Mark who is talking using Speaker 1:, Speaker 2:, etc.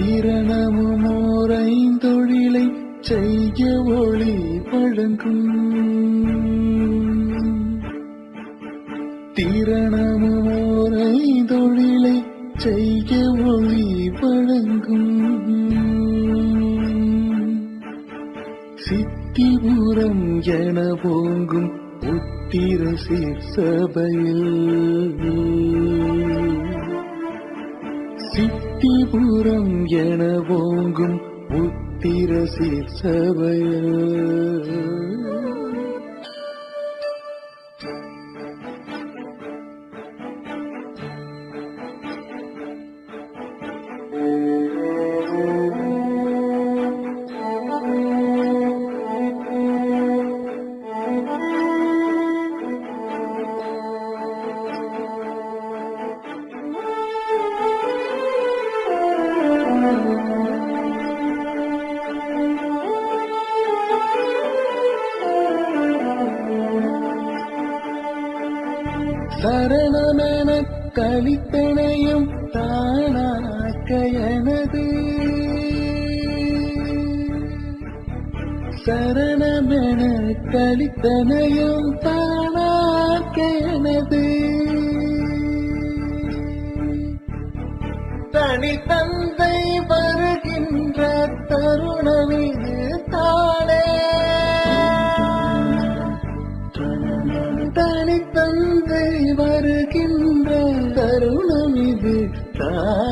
Speaker 1: திரணமும் ஓரைந்தொழிலை செய்ய ஒளி வழங்கும் திரணமும் ஓரைந்தொழிலை செய்ய ஒளி வழங்கும் சித்திபுரம் என போங்கும் உத்திர சீர் சீர்சபையில் சித்திபுரம் என ஓங்கும் புத்திர சீர் சீர்சபையில் சரணமென கலித்தனையும் தானாக்க எனது சரணமென கலித்தனையும் தானாக்க எனது தனி தந்தை வருகின்ற தருணமே தனி தந்தை வருகின்ற தருணம் இது தான்